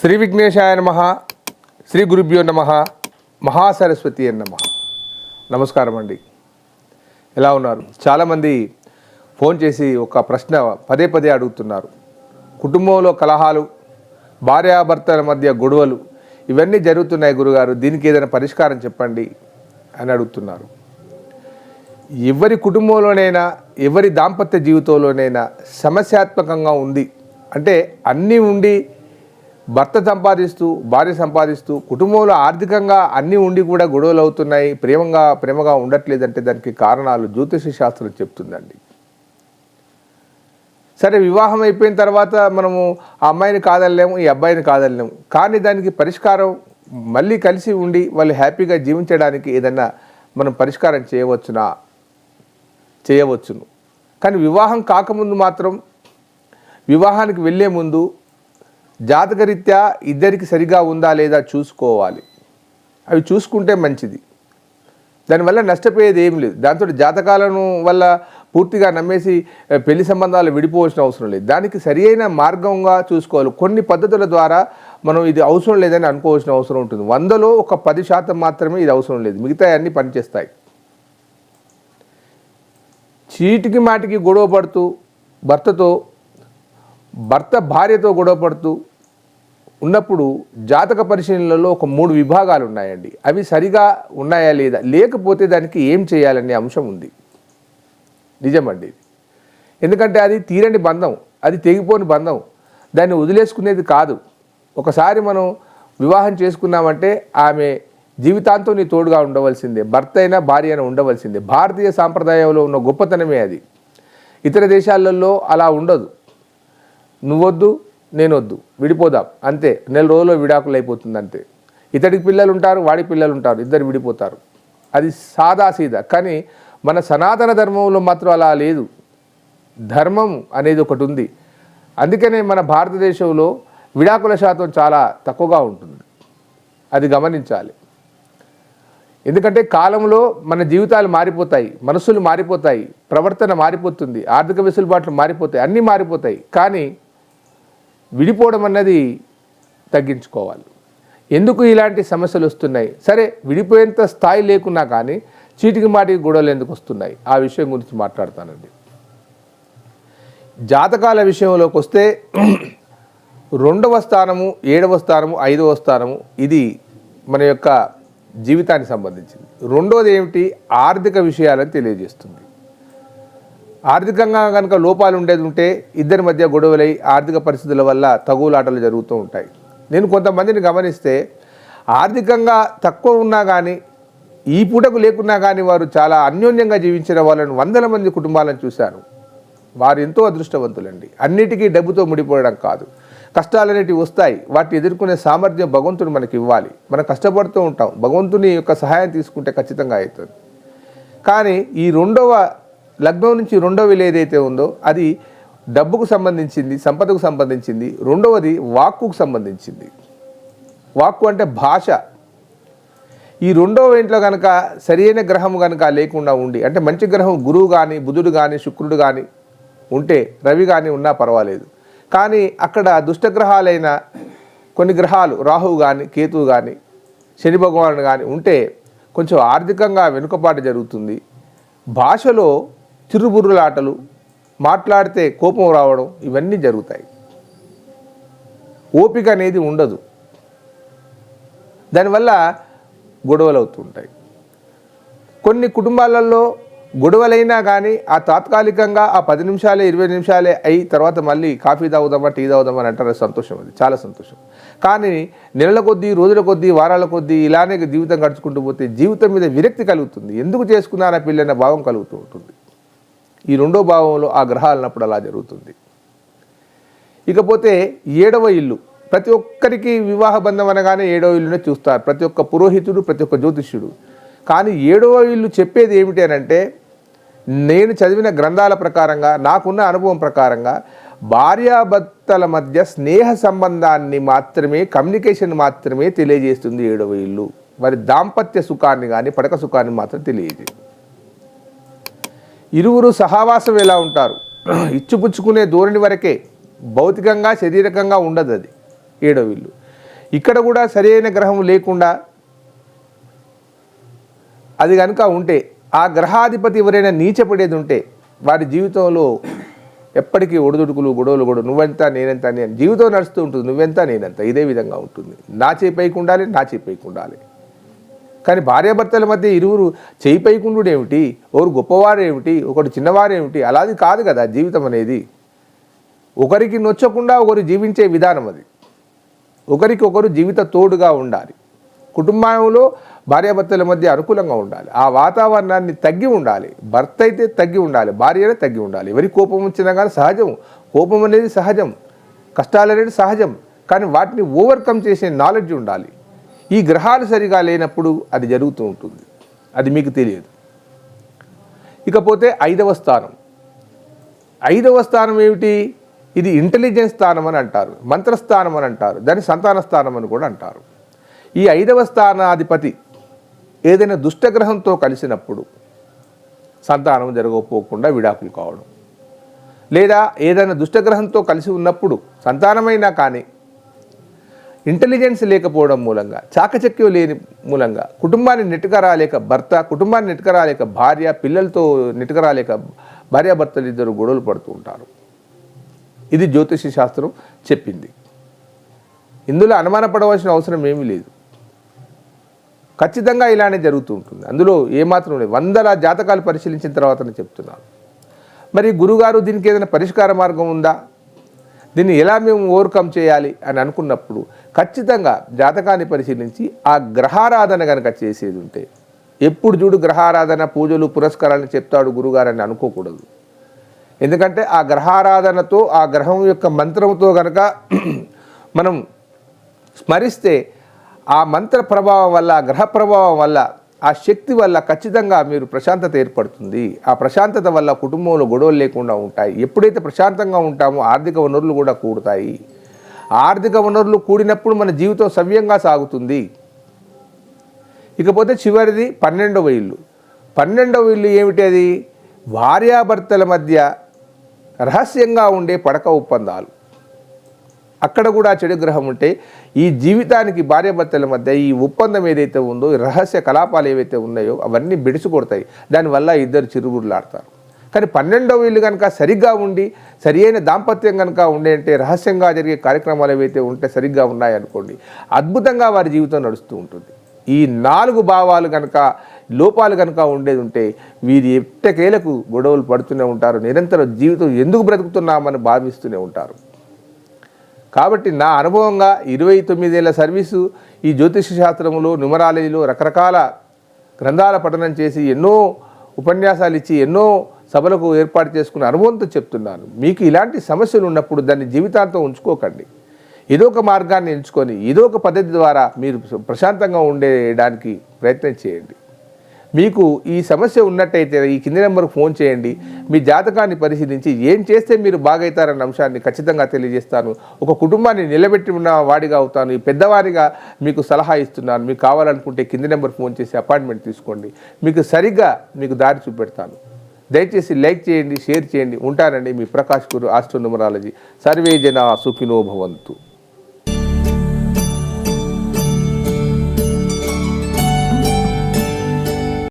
శ్రీ విఘ్నేశాయ నమ శ్రీ గురుభ్యో నమ మహాసరస్వతి అని నమ. నమస్కారం అండి. ఎలా ఉన్నారు? చాలామంది ఫోన్ చేసి ఒక ప్రశ్న పదే పదే అడుగుతున్నారు. కుటుంబంలో కలహాలు భార్యాభర్తల మధ్య గొడవలు ఇవన్నీ జరుగుతున్నాయి గురుగారు దీనికి ఏదైనా పరిష్కారం చెప్పండి అని అడుగుతున్నారు. ఎవరి కుటుంబంలోనైనా ఎవరి దాంపత్య జీవితంలోనైనా సమస్యాత్మకంగా ఉంది. అంటే అన్నీ ఉండి భర్త సంపాదిస్తూ భార్య సంపాదిస్తూ కుటుంబంలో ఆర్థికంగా అన్నీ ఉండి కూడా గొడవలు అవుతున్నాయి ప్రేమగా ప్రేమగా ఉండట్లేదంటే దానికి కారణాలు జ్యోతిష శాస్త్రం చెప్తుందండి. సరే వివాహం అయిపోయిన తర్వాత మనము ఆ అమ్మాయిని కాదనలేము ఈ అబ్బాయిని కాదనలేము. కానీ దానికి పరిష్కారం మళ్ళీ కలిసి ఉండి వాళ్ళు హ్యాపీగా జీవించడానికి ఏదన్నా మనం పరిష్కారం చేయవచ్చునా? చేయవచ్చును. కానీ వివాహం కాకముందు మాత్రం వివాహానికి వెళ్ళే ముందు జాతకరీత్యా ఇద్దరికి సరిగా ఉందా లేదా చూసుకోవాలి. అవి చూసుకుంటే మంచిది. దానివల్ల నష్టపోయేది ఏం లేదు. దాంతో జాతకాలను వల్ల పూర్తిగా నమ్మేసి పెళ్ళి సంబంధాలు విడిపోవాల్సిన అవసరం లేదు. దానికి సరి అయిన మార్గంగా చూసుకోవాలి. కొన్ని పద్ధతుల ద్వారా మనం ఇది అవసరం లేదని అనుకోవాల్సిన అవసరం ఉంటుంది. వందలో ఒక పది శాతం మాత్రమే ఇది అవసరం లేదు. మిగతా అన్నీ పనిచేస్తాయి. చీటికి మాటికి గొడవ పడుతూ భర్తతో భర్త భార్యతో గొడవ పడుతూ ఉన్నప్పుడు జాతక పరిశీలనలో ఒక మూడు విభాగాలు ఉన్నాయండి. అవి సరిగా ఉన్నాయా లేదా? లేకపోతే దానికి ఏం చేయాలనే అంశం ఉంది. నిజమండి. ఎందుకంటే అది తీరని బంధం అది తెగిపోని బంధం. దాన్ని వదిలేసుకునేది కాదు. ఒకసారి మనం వివాహం చేసుకున్నామంటే ఆమె జీవితాంతం నీ తోడుగా ఉండవలసిందే. భర్త అయినా భార్య అయినా ఉండవలసిందే. భారతీయ సాంప్రదాయంలో ఉన్న గొప్పతనమే అది. ఇతర దేశాలలో అలా ఉండదు. నువ్వొద్దు నేనొద్దు విడిపోదాం అంతే. నెల రోజుల్లో విడాకులు అయిపోతుంది అంతే ఇతడికి పిల్లలు ఉంటారు వాడి పిల్లలు ఉంటారు ఇద్దరు విడిపోతారు. అది సాదా సీదా. కానీ మన సనాతన ధర్మంలో మాత్రం అలా లేదు. ధర్మం అనేది ఒకటి ఉంది. అందుకనే మన భారతదేశంలో విడాకుల శాతం చాలా తక్కువగా ఉంటుంది. అది గమనించాలి. ఎందుకంటే కాలంలో మన జీవితాలు మారిపోతాయి మనసులు మారిపోతాయి ప్రవర్తన మారిపోతుంది ఆర్థిక వెసులుబాట్లు మారిపోతాయి అన్నీ మారిపోతాయి. కానీ విడిపోవడం అన్నది తగ్గించుకోవాలి. ఎందుకు ఇలాంటి సమస్యలు వస్తున్నాయి? సరే విడిపోయేంత స్థాయి లేకున్నా కానీ చీటికి మాటికి గొడవలు ఎందుకు వస్తున్నాయి? ఆ విషయం గురించి మాట్లాడతానండి. జాతకాల విషయంలోకి వస్తే రెండవ స్థానము ఏడవ స్థానము ఐదవ స్థానము ఇది మన యొక్క జీవితానికి సంబంధించింది. రెండోది ఏమిటి? ఆర్థిక విషయాలను తెలియజేస్తుంది. ఆర్థికంగా కనుక లోపాలు ఉండేది ఉంటే ఇద్దరి మధ్య గొడవలై ఆర్థిక పరిస్థితుల వల్ల తగులాటలు జరుగుతూ ఉంటాయి. నేను కొంతమందిని గమనిస్తే ఆర్థికంగా తక్కువ ఉన్నా కానీ ఈ పూటకు లేకున్నా కానీ వారు చాలా అన్యోన్యంగా జీవించిన వాళ్ళను వందల మంది కుటుంబాలను చూశాను వారు ఎంతో అదృష్టవంతులండి. అన్నిటికీ డబ్బుతో ముడిపోవడం కాదు. కష్టాలు అనేటివి వస్తాయి. వాటిని ఎదుర్కొనే సామర్థ్యం భగవంతుడు మనకి ఇవ్వాలి. మనం కష్టపడుతూ ఉంటాం. భగవంతుని యొక్క సహాయం తీసుకుంటే ఖచ్చితంగా అవుతుంది. కానీ ఈ రెండవ లగ్నం నుంచి రెండవ విలు ఏదైతే ఉందో అది డబ్బుకు సంబంధించింది సంపదకు సంబంధించింది. రెండవది వాక్కుకు సంబంధించింది. వాక్కు అంటే భాష. ఈ రెండవ ఇంట్లో కనుక సరైన గ్రహం కనుక లేకుండా ఉండి అంటే మంచి గ్రహం గురువు కానీ బుధుడు కానీ శుక్రుడు కానీ ఉంటే రవి కానీ ఉన్నా పర్వాలేదు. కానీ అక్కడ దుష్టగ్రహాలైన కొన్ని గ్రహాలు రాహువు కానీ కేతువు కానీ శని భగవానుడు కానీ ఉంటే కొంచెం ఆర్థికంగా వెనుకపాటు జరుగుతుంది. భాషలో చిరుబుర్రులాటలు మాట్లాడితే కోపం రావడం ఇవన్నీ జరుగుతాయి. ఓపిక అనేది ఉండదు. దానివల్ల గొడవలు అవుతుంటాయి కొన్ని కుటుంబాలలో గొడవలైనా కానీ ఆ తాత్కాలికంగా ఆ పది నిమిషాలే ఇరవై నిమిషాలే అయి తర్వాత మళ్ళీ కాఫీ తాగుదామా టీ తాగుదామా అని అంటారు. సంతోషం అది. చాలా సంతోషం. కానీ నెలల కొద్దీ రోజుల కొద్దీ వారాల కొద్దీ ఇలానే జీవితం గడుచుకుంటూ పోతే జీవితం మీద విరక్తి కలుగుతుంది. ఎందుకు చేసుకున్నారా పిల్లన్న భావం కలుగుతూ ఉంటుంది. ఈ రెండో భావంలో ఆ గ్రహాలు అన్నప్పుడు అలా జరుగుతుంది. ఇకపోతే ఏడవ ఇల్లు ప్రతి ఒక్కరికి వివాహ బంధం అనగానే ఏడవ ఇల్లునే చూస్తారు. ప్రతి ఒక్క పురోహితుడు ప్రతి ఒక్క జ్యోతిష్యుడు. కానీ ఏడవ ఇల్లు చెప్పేది ఏమిటి అని అంటే నేను చదివిన గ్రంథాల ప్రకారంగా నాకున్న అనుభవం ప్రకారంగా భార్యాభర్తల మధ్య స్నేహ సంబంధాన్ని మాత్రమే కమ్యూనికేషన్ మాత్రమే తెలియజేస్తుంది ఏడవ ఇల్లు. మరి దాంపత్య సుఖాన్ని కానీ పడక సుఖాన్ని మాత్రం తెలియజేస్తుంది. ఇరువురు సహవాసం ఎలా ఉంటారు? ఇచ్చిపుచ్చుకునే ధోరణి వరకే భౌతికంగా శారీరకంగా ఉండదు అది ఏడో ఇల్లు ఇక్కడ కూడా సరైన గ్రహం లేకుండా అది కనుక ఉంటే ఆ గ్రహాధిపతి ఎవరైనా నీచపడేది ఉంటే వారి జీవితంలో ఎప్పటికీ ఒడిదుడుకులు గొడవలు గొడవ నువ్వెంత నేనెంత నేను జీవితం నడుస్తూ ఉంటుంది నువ్వెంత నేనెంత ఇదే విధంగా ఉంటుంది. నా చేయి పైకి ఉండాలి నా చేయి పైకి ఉండాలి. కానీ భార్యాభర్తల మధ్య ఇరువురు చేయి పైకుండు ఏమిటి? ఒకరు గొప్పవారేమిటి ఒకరు చిన్నవారేమిటి అలాది కాదు కదా జీవితం అనేది. ఒకరికి నొచ్చకుండా ఒకరు జీవించే విధానం అది. ఒకరికి ఒకరు జీవిత తోడుగా ఉండాలి. కుటుంబంలో భార్యాభర్తల మధ్య అనుకూలంగా ఉండాలి. ఆ వాతావరణాన్ని తగ్గి ఉండాలి. భర్త అయితే తగ్గి ఉండాలి. భార్య తగ్గి ఉండాలి. ఎవరి కోపం వచ్చినా కానీ సహజం. కోపం అనేది సహజం. కష్టాలు అనేది సహజం. కానీ వాటిని ఓవర్కమ్ చేసే నాలెడ్జ్ ఉండాలి. ఈ గ్రహాలు సరిగా లేనప్పుడు అది జరుగుతూ ఉంటుంది. అది మీకు తెలియదు. ఇకపోతే ఐదవ స్థానం. ఐదవ స్థానం ఏమిటి? ఇది ఇంటెలిజెన్స్ స్థానం అని అంటారు మంత్రస్థానం అని అంటారు దాన్ని సంతాన స్థానం అని కూడా అంటారు. ఈ ఐదవ స్థానాధిపతి ఏదైనా దుష్టగ్రహంతో కలిసినప్పుడు సంతానం జరగకపోకుండా విడాకులు కావడం. లేదా ఏదైనా దుష్టగ్రహంతో కలిసి ఉన్నప్పుడు సంతానమైనా కానీ ఇంటెలిజెన్స్ లేకపోవడం మూలంగా చాకచక్యం లేని మూలంగా కుటుంబాన్ని నెట్టుకరాలేక భర్త కుటుంబాన్ని నెట్టుకరాలేక భార్య పిల్లలతో నెట్టుకరాలేక భార్యాభర్తలు ఇద్దరు గొడవలు పడుతూ ఉంటారు. ఇది జ్యోతిష శాస్త్రం చెప్పింది. ఇందులో అనుమానపడవలసిన అవసరం ఏమీ లేదు. ఖచ్చితంగా ఇలానే జరుగుతూ ఉంటుంది. అందులో ఏమాత్రం లేదు. వందల జాతకాలు పరిశీలించిన తర్వాత నేను చెప్తున్నాను. మరి గురుగారు దీనికి ఏదైనా పరిష్కార మార్గం ఉందా? దీన్ని ఎలా మేము ఓవర్కమ్ చేయాలి అని అనుకున్నప్పుడు ఖచ్చితంగా జాతకాన్ని పరిశీలించి ఆ గ్రహారాధన కనుక చేసేది ఉంటే ఎప్పుడు చూడు గ్రహారాధన పూజలు పురస్కారాలను చెప్తాడు గురుగారు అని అనుకోకూడదు. ఎందుకంటే ఆ గ్రహారాధనతో ఆ గ్రహం యొక్క మంత్రంతో కనుక మనం స్మరిస్తే ఆ మంత్ర ప్రభావం వల్ల గ్రహ ప్రభావం వల్ల ఆ శక్తి వల్ల ఖచ్చితంగా మీరు ప్రశాంతత ఏర్పడుతుంది. ఆ ప్రశాంతత వల్ల కుటుంబంలో గొడవలు లేకుండా ఉంటాయి. ఎప్పుడైతే ప్రశాంతంగా ఉంటామో ఆర్థిక వనరులు కూడా కూడుతాయి. ఆర్థిక వనరులు కూడినప్పుడు మన జీవితం సవ్యంగా సాగుతుంది. ఇకపోతే చివరిది పన్నెండవ ఇల్లు. పన్నెండవ ఇల్లు ఏమిటి అది? భార్యాభర్తల మధ్య రహస్యంగా ఉండే పడక ఒప్పందాలు. అక్కడ కూడా చెడు గ్రహం ఉంటే ఈ జీవితానికి భార్యాభర్తల మధ్య ఈ ఒప్పందం ఏదైతే ఉందో రహస్య కలాపాలు ఏవైతే ఉన్నాయో అవన్నీ బిడిసి కొడతాయి. దానివల్ల ఇద్దరు చిరుగురులాడతారు కానీ పన్నెండవ ఇల్లు కనుక సరిగ్గా ఉండి సరి అయిన దాంపత్యం కనుక ఉండే అంటే రహస్యంగా జరిగే కార్యక్రమాలు ఏవైతే ఉంటే సరిగ్గా ఉన్నాయనుకోండి అద్భుతంగా వారి జీవితం నడుస్తూ ఉంటుంది. ఈ నాలుగు భావాలు కనుక లోపాలు కనుక ఉండేది ఉంటే వీరి ఎట్టకేలకు గొడవలు పడుతూనే ఉంటారు నిరంతరం జీవితం ఎందుకు బ్రతుకుతున్నామని భావిస్తూనే ఉంటారు. కాబట్టి నా అనుభవంగా ఇరవై తొమ్మిదేళ్ళ సర్వీసు ఈ జ్యోతిష శాస్త్రంలో న్యూమరాలజీలో రకరకాల గ్రంథాల పఠనం చేసి ఎన్నో ఉపన్యాసాలు ఇచ్చి ఎన్నో సభలకు ఏర్పాటు చేసుకున్న అనుభవంతో చెప్తున్నాను. మీకు ఇలాంటి సమస్యలు ఉన్నప్పుడు దాన్ని జీవితాంతం ఉంచుకోకండి. ఏదో ఒక మార్గాన్ని ఎంచుకొని ఏదో ఒక పద్ధతి ద్వారా మీరు ప్రశాంతంగా ఉండేయడానికి ప్రయత్నం చేయండి. మీకు ఈ సమస్య ఉన్నట్టయితే ఈ కింది నెంబర్కి ఫోన్ చేయండి. మీ జాతకాన్ని పరిశీలించి ఏం చేస్తే మీరు బాగైతారన్న అంశాన్ని ఖచ్చితంగా తెలియజేస్తాను. ఒక కుటుంబాన్ని నిలబెట్టి ఉన్న వాడిగా అవుతాను. ఈ పెద్దవారిగా మీకు సలహా ఇస్తున్నాను. మీకు కావాలనుకుంటే కింది నెంబర్ ఫోన్ చేసి అపాయింట్మెంట్ తీసుకోండి. మీకు సరిగ్గా మీకు దారి చూపెడతాను. దయచేసి లైక్ చేయండి షేర్ చేయండి. ఉంటానండి మీ ప్రకాష్ గురు ఆస్ట్రో న్యూమరాలజీ సర్వే జన సుఖినో భవంతు.